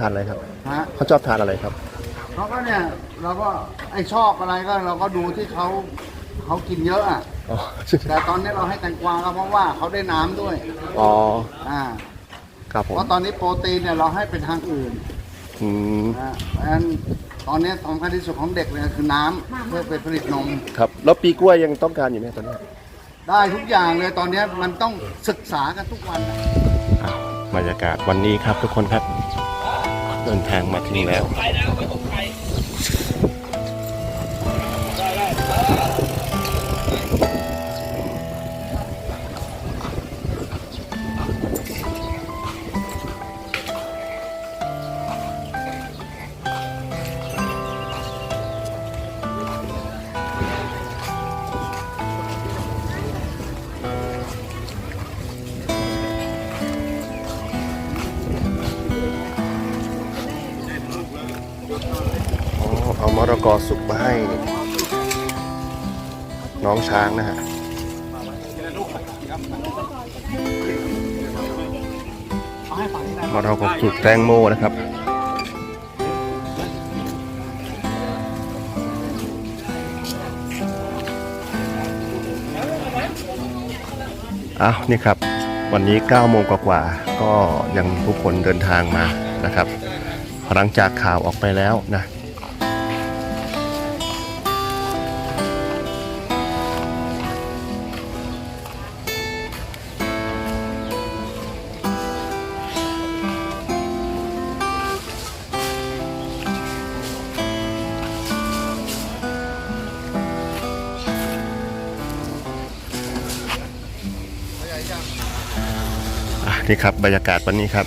ทานอะไรครับฮะเขาชอบทานอะไรครับ เขาก็เนี่ยเราก็ไอชอบอะไรก็เราก็ดูที่เขาเขากินเยอะอะอ๋อแต่ตอนนี้เราให้แตงกวาก็เพราะว่าเขาได้น้ำด้วยอ๋ออ่าครับผมเพราะตอนนี้โปรตีนเนี่ยเราให้เป็นทางอื่นอืมนะเพราะฉะนั้นตอนนี้สำคัญที่สุดของเด็กเลยคือน้ำเพื่อไปผลิตนม ครับ แล้วปีกล้วยยังต้องการอยู่ไหมตอนนี้ได้ทุกอย่างเลยตอนนี้มันต้องศึกษากันทุกวันนะ อ้าวบรรยากาศวันนี้ครับทุกคนครับ เดินทางมาถึงแล้ว รกอสุกมาให้ น้องช้างนะฮะมะระกอสุกแตงโมนะครับอ้าวนี่ครับ วันนี้9โมงกว่าๆก็ยังผู้คนเดินทางมานะครับ หลังจากข่าวออกไปแล้วนะ นี่ครับบรรยากาศวันนี้ครับ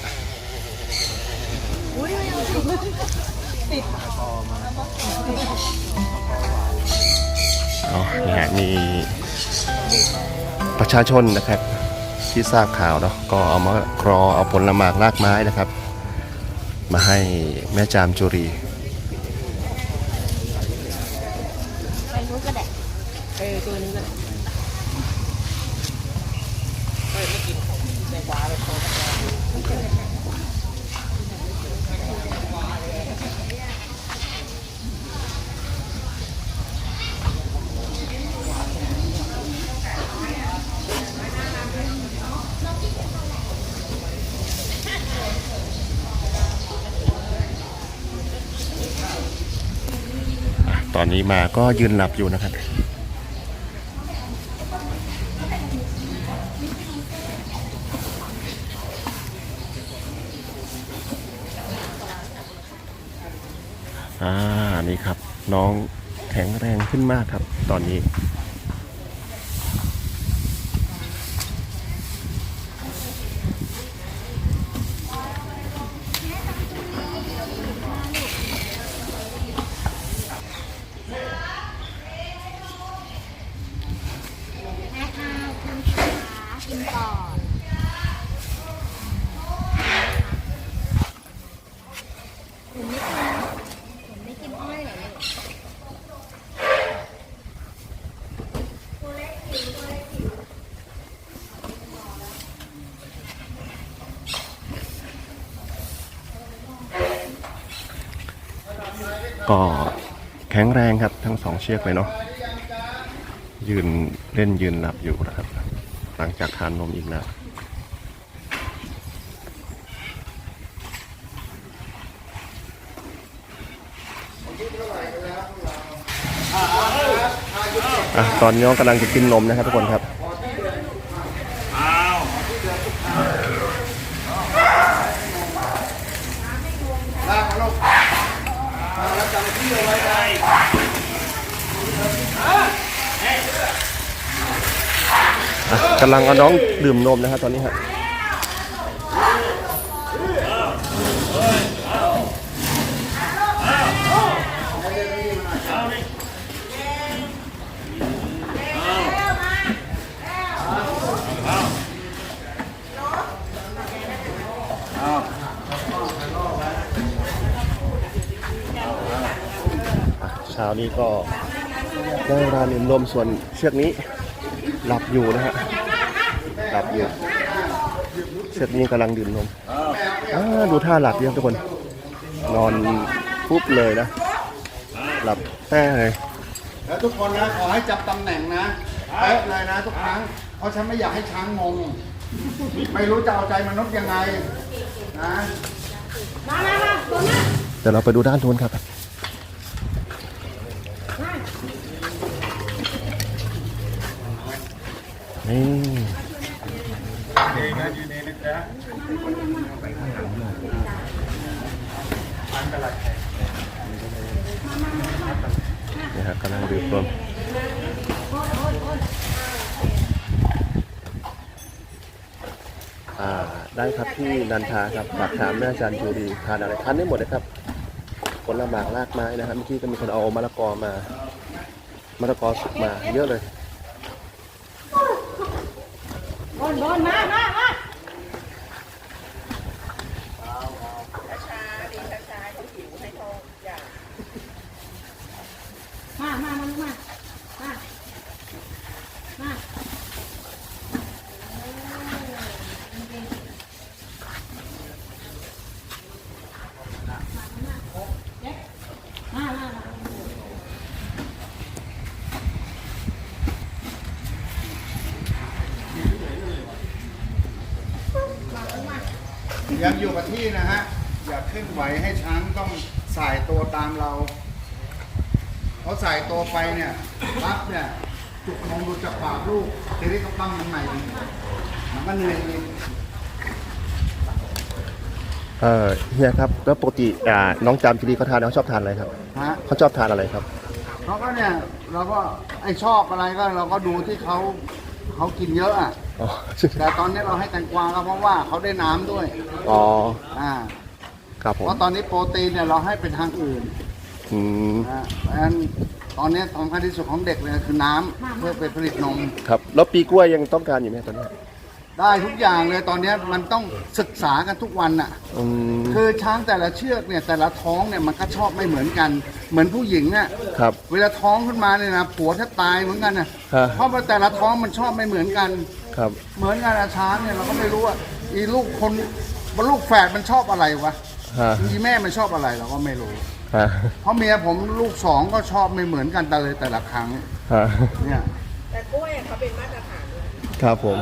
อ๋อนี่ฮะมีประชาชนนะครับ ที่ทราบข่าวเนาะก็เอามาครอเอาผลหมากรากไม้นะครับ มาให้แม่จามจุรี ไปนู้นก็ได้เออตัวนี้ก็ได้ อะตอ นี้มาก็ยืนหลับอยู่นะครับ อ่า นี่ครับ น้องแข็งแรงขึ้นมากครับ ตอนนี้ แม่ข้าวคุณขา ก่อนหนูไม่กินหนูไม่กินอ้อยเหรอลูกก็แข็งแรงครับทั้งสองเชือกเลยเนาะยืนเล่นยืนหลับอยู่นะครับ หลังจากทานนมอีกแล้วอะตอนนี้น้องกำลังจะกินนมนะครับทุกคนครับ ลากมาลูกมาแล้วจำที่เอาไว้ได้ อะ กำลังเอาน้องดื่มนมนะครับตอนนี้ครับอะเช้านี้ก็ได้เวลาดื่มนมส่วนเชือกนี้หลับอยู่นะฮะ หลับอยู่เชือกนี้กำลังดื่มนมอ่าดูท่าหลับดีครับทุกคน นอนปุ๊บเลยนะ หลับแป้เลย แล้วทุกคนนะขอให้จับตำแหน่งนะเป๊ะเลยนะทุกครั้ง เพราะฉันไม่อยากให้ช้างงง ไม่รู้จะเอาใจมนุษย์ยังไงนะเดี๋ยวเราไปดูด้านนู้นครับนี่ นี่ครับกำลังดูต้นอ่าได้ครับที่นันทาครับฝากถามแม่อาจารย์จูดีทานอะไรทานได้หมดเลยครับผลหมากรากไม้นะครับเมื่อกี้ก็มีคนเอามะละกอมามะละกอสุกมาเยอะเลยมามามาลูกมามามา ยังอยู่กับที่นะฮะ อย่าขึ้นไหวให้ช้างต้องสายตัวตามเราเขาสายตัวไปเนี่ยปั๊บเนี่ยจุกนมดูจากปากลูกทีนี้ก็ปั้มมันใหม่อีกมันก็เหนื่อยอีกเออเฮียครับแล้วปกติอ่าน้องจามจุรีเขาทานเขาชอบทานอะไรครับฮะเขาชอบทานอะไรครับเขาก็เนี่ยเราก็ไอชอบอะไรก็เราก็ดูที่เขาเขากินเยอะอะ อ๋อแต่ตอนนี้เราให้แตงกวาก็เพราะว่าเขาได้น้ำด้วย อ๋ออ่า ครับผมเพราะตอนนี้โปรตีนเนี่ยเราให้เป็นทางอื่นอืมนะเพราะฉะนั้นตอนนี้สำคัญที่สุดของเด็กเลยคือน้ำเพื่อไปผลิตนม ครับ แล้วปีกล้วยยังต้องการอยู่ไหมตอนนี้ได้ทุกอย่างเลยตอนนี้มันต้องศึกษากันทุกวันอะ อืมคือช้างแต่ละเชือกเนี่ยแต่ละท้องเนี่ยมันก็ชอบไม่เหมือนกัน เหมือนผู้หญิงอะครับ เวลาท้องขึ้นมาเนี่ยนะผัวแทบตายเหมือนกันนะฮะ เพราะว่าแต่ละท้องมันชอบไม่เหมือนกัน ครับ เหมือนกันอะช้างเนี่ยเราก็ไม่รู้ว่าอีลูกคนลูกแฝดมันชอบอะไรวะฮะอีแม่มันชอบอะไรเราก็ไม่รู้ ฮะเพราะเมียผมลูกสองก็ชอบไม่เหมือนกันแต่เลยแต่ละครั้งฮะเนี่ย แต่กล้วยเขาเป็นมาตรฐานเลยครับผม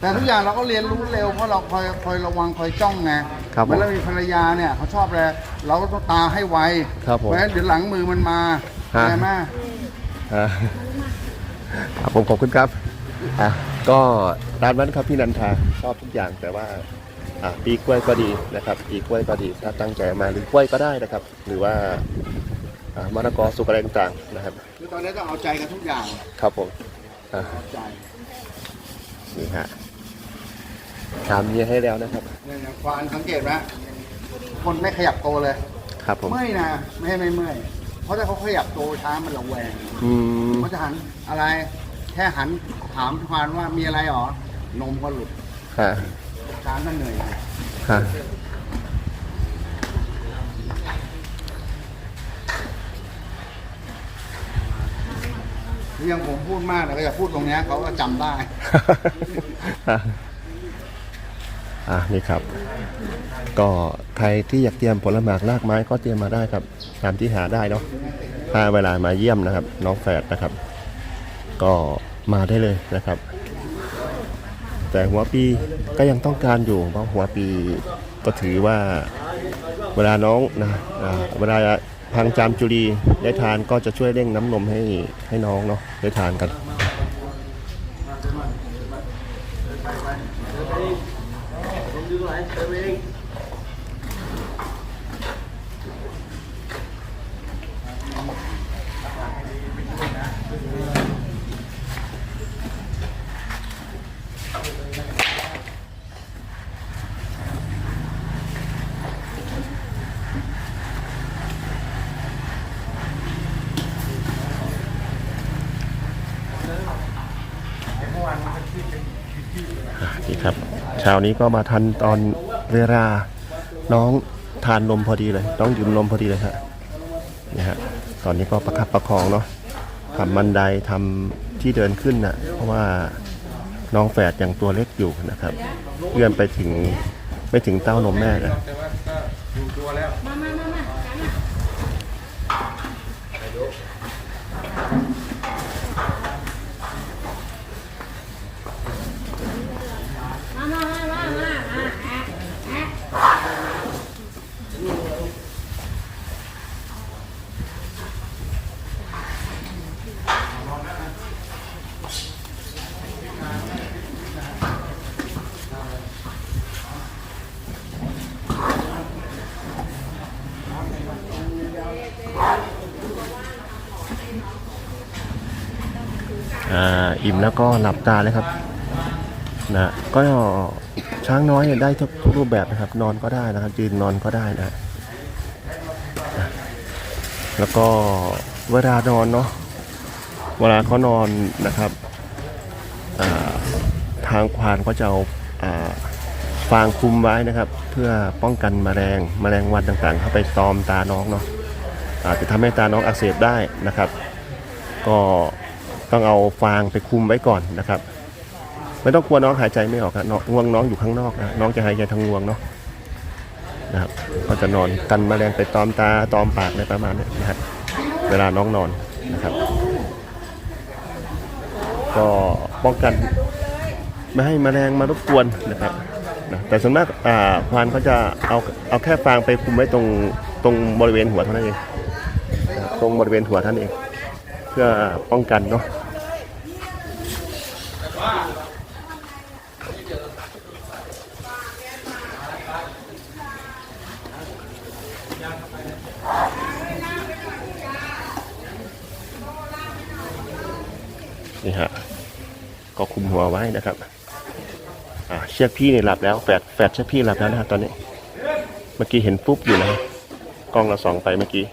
แต่ทุกอย่างเราก็เรียนรู้เร็วเพราะเราคอยคอยระวังคอยจ้องไงครับผมเหมือนเรามีภรรยาเนี่ยเขาชอบอะไรเราก็ต้องตาให้ไวครับผมเพราะฉะนั้นเดี๋ยวหลังมือมันมาฮะ ใช่ไหม ฮะครับผมขอบคุณครับ อะก็ร้านนั้นครับพี่นันทาชอบทุกอย่างแต่ว่าอะปีกล้วยก็ดีนะครับปีกล้วยก็ดีถ้าตั้งใจมาหรือกล้วยก็ได้นะครับ หรือว่าอะมะละกอสุกอะไรต่างๆนะครับ คือตอนนี้ต้องเอาใจกันทุกอย่างครับผมอะเอาใจนี่ฮะถามเมียให้แล้วนะครับ เนี่ยอย่างควานสังเกตไหมคนไม่ขยับตัวเลย ครับผมเมื่อยนะไม่ให้ไม่เมื่อยเพราะถ้าเขาขยับตัวช้ามันระแวงอืม เขาจะหันอะไร แค่หันถามควานว่ามีอะไรหรอนมก็หลุดฮะช้างก็เหนื่อยฮะหรือยังผมพูดมากแต่ก็อย่าพูดตรงเนี้ยเขาก็จำได้ อะนี่ครับ ก็ใครที่อยากเตรียมผลหมากรากไม้ก็เตรียมมาได้ครับ ตามที่หาได้เนาะถ้าเวลามาเยี่ยมนะครับ น้องแฝดนะครับ ก็มาได้เลยนะครับ แต่หัวปีก็ยังต้องการอยู่เพราะหัวปีก็ถือว่าเวลาน้องนะเวลาทางจามจุรีได้ทานก็จะช่วยเร่งน้ำนมให้ให้น้องเนาะได้ทานกัน นี่ครับเช้านี้ก็มาทันตอนเวลาน้องทานนมพอดีเลย น้องดื่มนมพอดีเลยฮะนี่ฮะตอนนี้ก็ประคับประคองเนาะทำบันไดทำที่เดินขึ้นนะเพราะว่าน้องแฝดยังตัวเล็กอยู่นะครับเลื่อนไปถึงไม่ถึงเต้านมแม่นะ แต่ว่าก็ อยู่ตัวแล้ว มามามามาจ้ามามามามามามามาแอะแอะ อิ่มแล้วก็หลับตาเลยครับนะก็ช้างน้อยเนี่ยได้ทุกรูปแบบนะครับ นอนก็ได้นะครับยืนนอนก็ได้นะแล้วก็เวลานอนเนาะเวลาเขานอนนะครับทางควานก็จะเอาฟางคุมไว้นะครับ เพื่อป้องกันแมลงแมลงวันต่างๆ เข้าไปตอมตาน้องเนาะอาจจะทำให้ตาน้องอักเสบได้นะครับ ก็ ต้องเอาฟางไปคุมไว้ก่อนนะครับ ไม่ต้องกลัวน้องหายใจไม่ออกครับน้องงวงน้องอยู่ข้างนอกนะน้องจะหายใจทางงวงเนาะนะครับก็จะนอนกันแมลงไปตอมตาตอมปากอะไรประมาณนี้นะครับเวลาน้องนอนนะครับ ก็ป้องกันไม่ให้แมลงมารบกวนนะครับนะแต่ส่วนมากอ่าควานเขาจะเอาเอาแค่ฟางไปคุมไว้ตรงตรงบริเวณหัวเท่านั้นเองตรงบริเวณหัวท่านเอง เพื่อป้องกันเนาะ นี่ฮะก็คุมหัวไว้นะครับ อ่าเชือกพี่เนี่ยหลับแล้วแฝดแฝดเชือกพี่หลับแล้วนะครับตอนนี้ เมื่อกี้เห็นปุ๊บอยู่นะกล้องเราส่องไปเมื่อกี้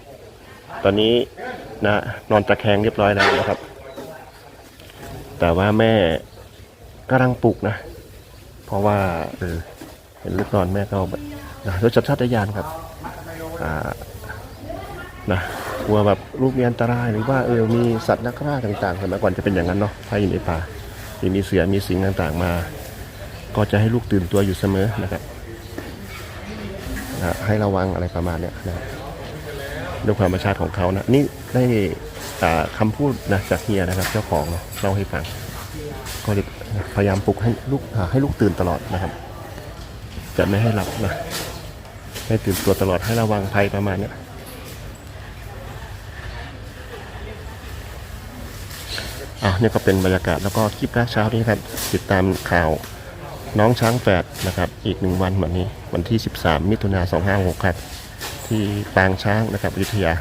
ตอนนี้นะนอนตะแคงเรียบร้อยแล้วนะครับ แต่ว่าแม่กำลังปลุกนะ เพราะว่าเออเห็นลูกนอนแม่ก็แบบนะรถจับชาติยานครับ นะกลัวแบบลูกมีอันตรายหรือว่าเออมีสัตว์นักล่าต่างๆสมัยก่อนจะเป็นอย่างนั้นเนาะถ้าอยู่ในป่าที่มีเสือมีสิงต่างๆมา ก็จะให้ลูกตื่นตัวอยู่เสมอนะครับนะให้ระวังอะไรประมาณเนี้ยนะด้วยความประชาติของเขานะนี่ได้อ่าคำพูดนะจากเฮียนะครับ เจ้าของเนาะเล่าให้ฟังก็พยายามปลุกให้ลูกให้ลูกตื่นตลอดนะครับ จะไม่ให้หลับนะ ให้ตื่นตัวตลอดให้ระวังภัยประมาณเนี้ยอะนี่ก็เป็นบรรยากาศแล้วก็คลิปแรกเช้านี้ครับติดตามข่าวน้องช้างแฝดนะครับอีกหนึ่งวันวันนี้วันที่ 13 มิถุนา2566ครับที่ปางช้างนะครับอยุธยา